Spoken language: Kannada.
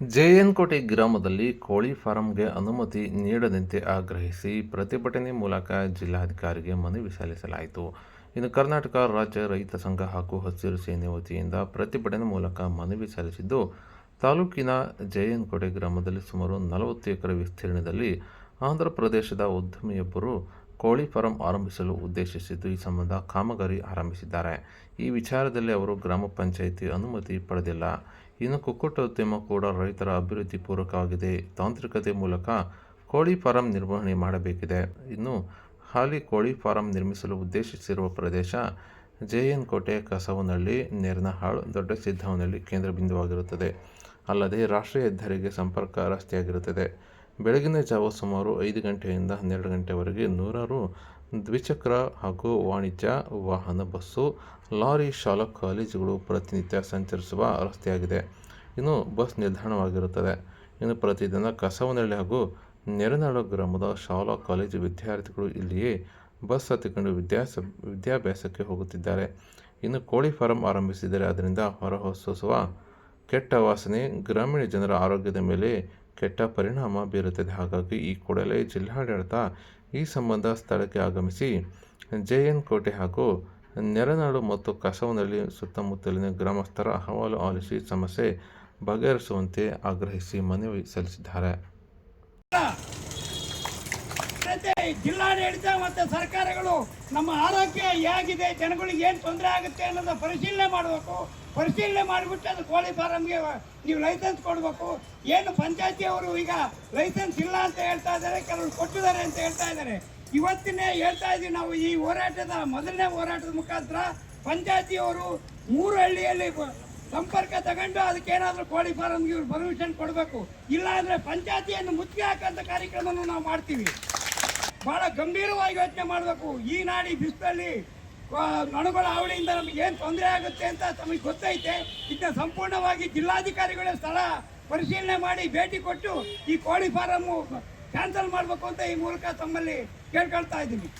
ಜೆಎನ್ಕೋಟೆ ಗ್ರಾಮದಲ್ಲಿ ಕೋಳಿ ಫಾರಂಗೆ ಅನುಮತಿ ನೀಡದಂತೆ ಆಗ್ರಹಿಸಿ ಪ್ರತಿಭಟನೆ ಮೂಲಕ ಜಿಲ್ಲಾಧಿಕಾರಿಗೆ ಮನವಿ ಸಲ್ಲಿಸಲಾಯಿತು. ಇನ್ನು ಕರ್ನಾಟಕ ರಾಜ್ಯ ರೈತ ಸಂಘ ಹಾಗೂ ಹಸಿರು ಸೇನೆ ವತಿಯಿಂದ ಪ್ರತಿಭಟನೆ ಮೂಲಕ ಮನವಿ ಸಲ್ಲಿಸಿದ್ದು, ತಾಲೂಕಿನ ಜೆಎನ್ಕೋಟೆ ಗ್ರಾಮದಲ್ಲಿ ಸುಮಾರು ನಲವತ್ತು ಎಕರೆ ವಿಸ್ತೀರ್ಣದಲ್ಲಿ ಆಂಧ್ರ ಪ್ರದೇಶದ ಉದ್ಯಮಿಯೊಬ್ಬರು ಕೋಳಿ ಫಾರಂ ಆರಂಭಿಸಲು ಉದ್ದೇಶಿಸಿದ್ದು, ಈ ಸಂಬಂಧ ಕಾಮಗಾರಿ ಆರಂಭಿಸಿದ್ದಾರೆ. ಈ ವಿಚಾರದಲ್ಲಿ ಅವರು ಗ್ರಾಮ ಪಂಚಾಯಿತಿ ಅನುಮತಿ ಪಡೆದಿಲ್ಲ. ಇನ್ನು ಕುಕ್ಕುಟೋದ್ಯಮ ಕೂಡ ರೈತರ ಅಭಿವೃದ್ಧಿ ಪೂರಕವಾಗಿದೆ. ತಾಂತ್ರಿಕತೆ ಮೂಲಕ ಕೋಳಿ ಫಾರಂ ನಿರ್ವಹಣೆ ಮಾಡಬೇಕಿದೆ. ಇನ್ನು ಹಾಲಿ ಕೋಳಿ ಫಾರಂ ನಿರ್ಮಿಸಲು ಉದ್ದೇಶಿಸಿರುವ ಪ್ರದೇಶ ಜೆಎನ್ ಕೋಟೆ ಕಸವನಹಳ್ಳಿ, ನೇರನಹಾಳ್ ದೊಡ್ಡ ಸಿದ್ದವನಹಳ್ಳಿ ಕೇಂದ್ರ ಬಿಂದುವಾಗಿರುತ್ತದೆ. ಅಲ್ಲದೆ ರಾಷ್ಟ್ರೀಯ ಹೆದ್ದಾರಿಗೆ ಸಂಪರ್ಕ ರಸ್ತೆಯಾಗಿರುತ್ತದೆ. ಬೆಳಗಿನ ಜಾವ ಸುಮಾರು ಐದು ಗಂಟೆಯಿಂದ ಹನ್ನೆರಡು ಗಂಟೆವರೆಗೆ ನೂರಾರು ದ್ವಿಚಕ್ರ ಹಾಗೂ ವಾಣಿಜ್ಯ ವಾಹನ ಬಸ್ಸು, ಲಾರಿ, ಶಾಲಾ ಕಾಲೇಜುಗಳು ಪ್ರತಿನಿತ್ಯ ಸಂಚರಿಸುವ ರಸ್ತೆಯಾಗಿದೆ. ಇನ್ನು ಬಸ್ ನಿಲ್ದಾಣವಾಗಿರುತ್ತದೆ. ಇನ್ನು ಪ್ರತಿದಿನ ಕಸವನಹಳ್ಳಿ ಹಾಗೂ ನೆರೆನಾಳು ಗ್ರಾಮದ ಶಾಲಾ ಕಾಲೇಜು ವಿದ್ಯಾರ್ಥಿಗಳು ಇಲ್ಲಿಯೇ ಬಸ್ ಹತ್ತಿಕೊಂಡು ವಿದ್ಯಾಸ, ವಿದ್ಯಾಭ್ಯಾಸಕ್ಕೆ ಹೋಗುತ್ತಿದ್ದಾರೆ. ಇನ್ನು ಕೋಳಿ ಫಾರಂ ಆರಂಭಿಸಿದರೆ ಅದರಿಂದ ಹೊರಹೊಸುವ ಕೆಟ್ಟ ವಾಸನೆ ಗ್ರಾಮೀಣ ಜನರ ಆರೋಗ್ಯದ ಮೇಲೆ ಕೆಟ್ಟ ಪರಿಣಾಮ ಬೀರುತ್ತದೆ. ಹಾಗಾಗಿ ಈ ಕೂಡಲೇ ಜಿಲ್ಲಾಡಳಿತ ಈ ಸಂಬಂಧ ಸ್ಥಳಕ್ಕೆ ಆಗಮಿಸಿ ಜೆ ಎನ್ ಕೋಟೆ ಹಾಗೂ ನೆರನಾಡು ಮತ್ತು ಕಸವನಹಳ್ಳಿ ಸುತ್ತಮುತ್ತಲಿನ ಗ್ರಾಮಸ್ಥರ ಅಹವಾಲು ಆಲಿಸಿ ಸಮಸ್ಯೆ ಬಗೆಹರಿಸುವಂತೆ ಆಗ್ರಹಿಸಿ ಮನವಿ ಸಲ್ಲಿಸಿದ್ದಾರೆ. ಮತ್ತೆ ಜಿಲ್ಲಾಡಳಿತ ಮತ್ತು ಸರ್ಕಾರಗಳು ನಮ್ಮ ಆರೋಗ್ಯ ಹೇಗಿದೆ, ಜನಗಳಿಗೆ ಏನು ತೊಂದರೆ ಆಗುತ್ತೆ ಅನ್ನೋದು ಪರಿಶೀಲನೆ ಮಾಡಬೇಕು. ಪರಿಶೀಲನೆ ಮಾಡಿಬಿಟ್ಟು ಅದು ಕೋಳಿ ಫಾರಂಗೆ ನೀವು ಲೈಸೆನ್ಸ್ ಕೊಡಬೇಕು. ಏನು ಪಂಚಾಯತಿಯವರು ಈಗ ಲೈಸೆನ್ಸ್ ಇಲ್ಲ ಅಂತ ಹೇಳ್ತಾ ಇದ್ದಾರೆ, ಕೆಲವರು ಕೊಟ್ಟಿದ್ದಾರೆ ಅಂತ ಹೇಳ್ತಾ ಇದ್ದಾರೆ. ಇವತ್ತಿನೇ ಹೇಳ್ತಾ ಇದ್ದೀವಿ ನಾವು ಈ ಹೋರಾಟದ ಮೊದಲನೇ ಹೋರಾಟದ ಮುಖಾಂತರ ಪಂಚಾಯತಿಯವರು ಮೂರು ಹಳ್ಳಿಯಲ್ಲಿ ಸಂಪರ್ಕ ತಗೊಂಡು ಅದಕ್ಕೇನಾದ್ರೂ ಕೋಳಿ ಫಾರಂಗೆ ಇವರು ಪರ್ಮಿಷನ್ ಕೊಡಬೇಕು. ಇಲ್ಲಾಂದರೆ ಪಂಚಾಯತಿಯನ್ನು ಮುಚ್ಚಿ ಹಾಕಂತ ಕಾರ್ಯಕ್ರಮವನ್ನು ನಾವು ಮಾಡ್ತೀವಿ. ಬಹಳ ಗಂಭೀರವಾಗಿ ಯೋಚನೆ ಮಾಡಬೇಕು. ಈ ನಾಡಿ ಬಿಸಿಲಲ್ಲಿ ನೊಣಗಳ ಹಾವಳಿಯಿಂದ ನಮಗೆ ಏನು ತೊಂದರೆ ಆಗುತ್ತೆ ಅಂತ ತಮಗೆ ಗೊತ್ತೈತೆ. ಇದನ್ನ ಸಂಪೂರ್ಣವಾಗಿ ಜಿಲ್ಲಾಧಿಕಾರಿಗಳ ಸ್ಥಳ ಪರಿಶೀಲನೆ ಮಾಡಿ ಭೇಟಿ ಕೊಟ್ಟು ಈ ಕೋಳಿ ಫಾರಮ್ಮು ಕ್ಯಾನ್ಸಲ್ ಮಾಡಬೇಕು ಅಂತ ಈ ಮೂಲಕ ತಮ್ಮಲ್ಲಿ ಕೇಳ್ಕೊಳ್ತಾ ಇದ್ದೀನಿ.